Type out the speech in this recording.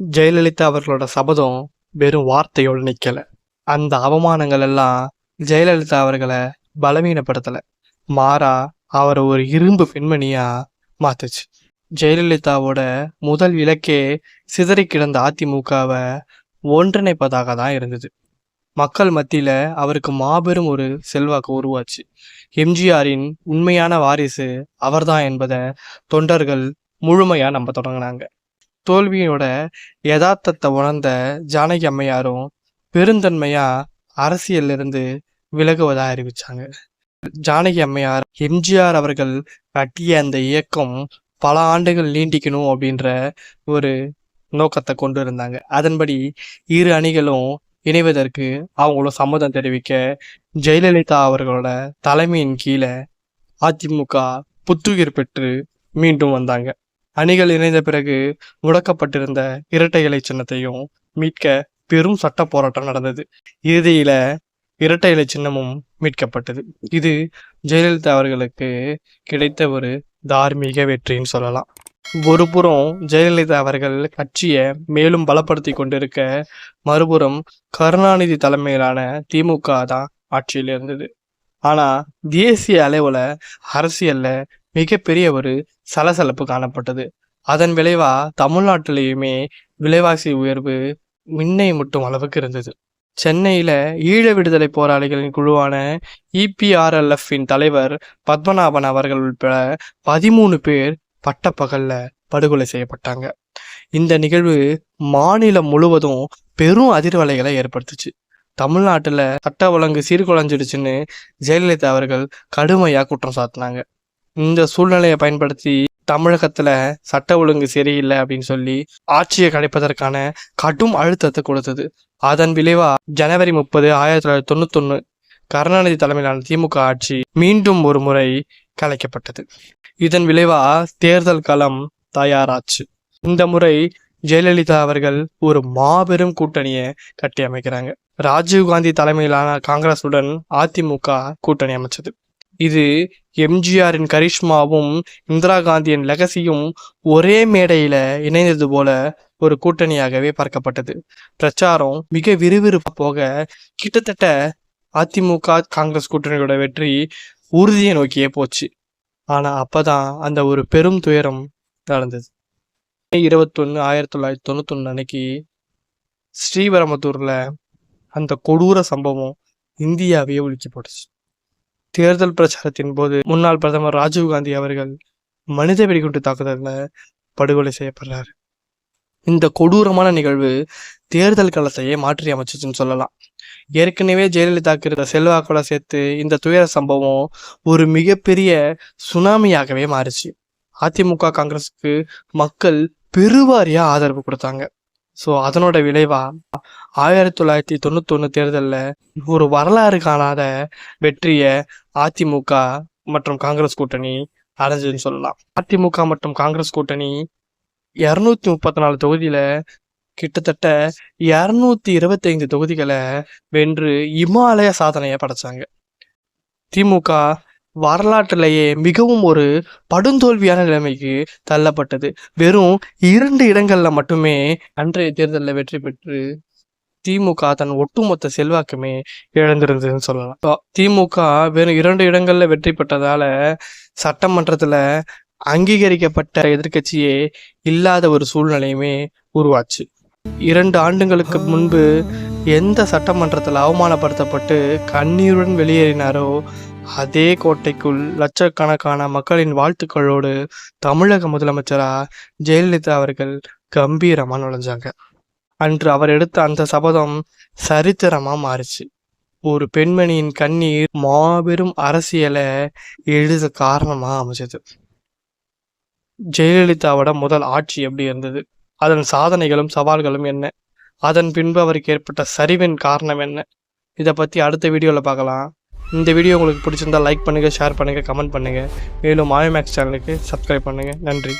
ஜெயலலிதா அவர்களோட சபதம் வெறும் வார்த்தையோடு நிற்கலை அந்த அவமானங்கள் எல்லாம் ஜெயலலிதா அவர்களை பலவீனப்படுத்தலை. மாறா அவரை ஒரு இரும்பு பெண்மணியா மாத்துச்சு. ஜெயலலிதாவோட முதல் இலக்கே சிதறி கிடந்த அதிமுகவை ஒன்றிணைப்பதாக தான் இருந்தது. மக்கள் மத்தியில் அவருக்கு மாபெரும் ஒரு செல்வாக்கு உருவாச்சு. எம்ஜிஆரின் உண்மையான வாரிசு அவர்தான் என்பதை தொண்டர்கள் முழுமையாக நம்ப தொடங்கினாங்க. தோல்வியோட யதார்த்தத்தை உணர்ந்த ஜானகி அம்மையாரும் பெருந்தன்மையா அரசியல்ல இருந்து விலகுவதா அறிவிச்சாங்க. ஜானகி அம்மையார் எம்ஜிஆர் அவர்கள் கட்டிய அந்த இயக்கம் பல ஆண்டுகள் நீண்டிக்கணும் அப்படின்ற ஒரு நோக்கத்தை கொண்டு இருந்தாங்க. அதன்படி இரு அணிகளும் இணைவதற்கு அவங்களும் சம்மதம் தெரிவிக்க ஜெயலலிதா அவர்களோட தலைமையின் கீழே அதிமுக புத்துயிர் பெற்று மீண்டும் வந்தாங்க. அணிகள் இணைந்த பிறகு முடக்கப்பட்டிருந்த இரட்டை இலை சின்னத்தையும் மீட்க பெரும் சட்ட போராட்டம் நடந்தது. இறுதியில இரட்டை இலை சின்னமும் மீட்கப்பட்டது. இது ஜெயலலிதா அவர்களுக்கு கிடைத்த ஒரு தார்மீக வெற்றின்னு சொல்லலாம். ஒருபுறம் ஜெயலலிதா அவர்கள் கட்சியை மேலும் பலப்படுத்தி கொண்டிருக்க மறுபுறம் கருணாநிதி தலைமையிலான திமுக தான் ஆட்சியில் இருந்தது. ஆனா தேசிய அளவுல அரசியல்ல மிகப்பெரிய ஒரு சலசலப்பு காணப்பட்டது. அதன் விளைவா தமிழ்நாட்டிலேயுமே விலைவாசி உயர்வு மின்னை முட்டும் அளவுக்கு இருந்தது. சென்னையில ஈழ விடுதலை போராளிகளின் குழுவான இபிஆர்எல்எஃப்பின் தலைவர் பத்மநாபன் அவர்கள் உட்பட பதிமூணு பேர் பட்டப்பகல்ல படுகொலை செய்யப்பட்டாங்க. இந்த நிகழ்வு மாநிலம் முழுவதும் பெரும் அதிர்வலைகளை ஏற்படுத்துச்சு. தமிழ்நாட்டுல சட்ட ஒழுங்கு சீர்குலைஞ்சிடுச்சுன்னு ஜெயலலிதா அவர்கள் கடுமையா குற்றம் சாட்டினாங்க. இந்த சூழ்நிலையை பயன்படுத்தி தமிழகத்துல சட்ட ஒழுங்கு சரியில்லை அப்படின்னு சொல்லி ஆட்சியை கலைப்பதற்கான கடும் அழுத்தத்தை கொடுத்தது. அதன் விளைவா ஜனவரி முப்பது ஆயிரத்தி தொள்ளாயிரத்தி தொண்ணூத்தொன்னு கருணாநிதி தலைமையிலான திமுக ஆட்சி மீண்டும் ஒரு முறை கலைக்கப்பட்டது. இதன் விளைவா தேர்தல் களம் தயாராச்சு. இந்த முறை ஜெயலலிதா அவர்கள் ஒரு மாபெரும் கூட்டணியை கட்டி அமைக்கிறாங்க ராஜீவ்காந்தி தலைமையிலான காங்கிரசுடன் அதிமுக கூட்டணி அமைச்சது. இது எம்ஜிஆரின் கரிஷ்மாவும் இந்திரா காந்தியின் லெகசியும் ஒரே மேடையில இணைந்தது போல ஒரு கூட்டணியாகவே பார்க்கப்பட்டது. பிரச்சாரம் மிக விறுவிறுப்பா போக கிட்டத்தட்ட அதிமுக காங்கிரஸ் கூட்டணியோட வெற்றி உறுதியை நோக்கியே போச்சு. ஆனா அப்பதான் அந்த ஒரு பெரும் துயரம் நடந்தது. இருபத்தொன்னு ஆயிரத்தி தொள்ளாயிரத்தி தொண்ணூத்தொன்னு அன்னைக்கு ஸ்ரீபெரும்புத்தூர்ல அந்த கொடூர சம்பவம் இந்தியாவையே உலுக்கி போட்டுச்சு. தேர்தல் பிரச்சாரத்தின் போது முன்னாள் பிரதமர் ராஜீவ்காந்தி அவர்கள் மனித வெடிகுண்டு தாக்குதலில் படுகொலை செய்யப்படுறாரு. இந்த கொடூரமான நிகழ்வு தேர்தல் களத்தையே மாற்றி அமைச்சிச்சுன்னு சொல்லலாம். ஏற்கனவே ஜெயலலிதாக்கு இருந்த செல்வாக்கோட சேர்த்து இந்த துயர சம்பவம் ஒரு மிகப்பெரிய சுனாமியாகவே மாறுச்சு. அதிமுக காங்கிரஸுக்கு மக்கள் பெருவாரியா ஆதரவு கொடுத்தாங்க. ஸோ அதனோட விளைவா ஆயிரத்தி தொள்ளாயிரத்தி தொண்ணூத்தொன்னு தேர்தலில் ஒரு வரலாறு காணாத வெற்றியை அதிமுக மற்றும் காங்கிரஸ் கூட்டணி அடைஞ்சதுன்னு சொல்லலாம். அதிமுக மற்றும் காங்கிரஸ் கூட்டணி இரநூத்தி முப்பத்தி நாலு தொகுதியில் கிட்டத்தட்ட இரநூத்தி இருபத்தைந்து தொகுதிகளை வென்று இமாலய சாதனையை படைச்சாங்க. திமுக வரலாற்றிலேயே மிகவும் ஒரு படுந்தோல்வியான நிலைமைக்கு தள்ளப்பட்டது. வெறும் இரண்டு இடங்கள்ல மட்டுமே அன்றைய தேர்தலில் வெற்றி பெற்று திமுக தன் ஒட்டுமொத்த செல்வாக்குமே இழந்திருந்ததுன்னு சொல்லலாம். திமுக வெறும் இரண்டு இடங்கள்ல வெற்றி பெற்றதால சட்டமன்றத்துல அங்கீகரிக்கப்பட்ட எதிர்க்கட்சியே இல்லாத ஒரு சூழ்நிலையுமே உருவாச்சு. இரண்டு ஆண்டுகளுக்கு முன்பு எந்த சட்டமன்றத்தில் அவமானப்படுத்தப்பட்டு கண்ணீருடன் வெளியேறினாரோ அதே கோட்டைக்குள் லட்சக்கணக்கான மக்களின் வாழ்த்துக்களோடு தமிழக முதலமைச்சரா ஜெயலலிதா அவர்கள் கம்பீரமா நுழைஞ்சாங்க. அன்று அவர் எடுத்த அந்த சபதம் சரித்திரமா மாறுச்சு. ஒரு பெண்மணியின் கண்ணீர் மாபெரும் அரசியலை எழுத காரணமா அமைஞ்சது. ஜெயலலிதாவோட முதல் ஆட்சி எப்படி இருந்தது? அதன் சாதனைகளும் சவால்களும் என்ன? அதன் பின்பு அவருக்கு ஏற்பட்ட சரிவின் காரணம் என்ன? இதை பற்றி அடுத்த வீடியோவில் பார்க்கலாம். இந்த வீடியோ உங்களுக்கு பிடிச்சிருந்தா லைக் பண்ணுங்கள் ஷேர் பண்ணுங்கள் கமெண்ட் பண்ணுங்கள் மேலும் மாயமேக்ஸ் சேனலுக்கு சப்ஸ்கிரைப் பண்ணுங்கள் நன்றி.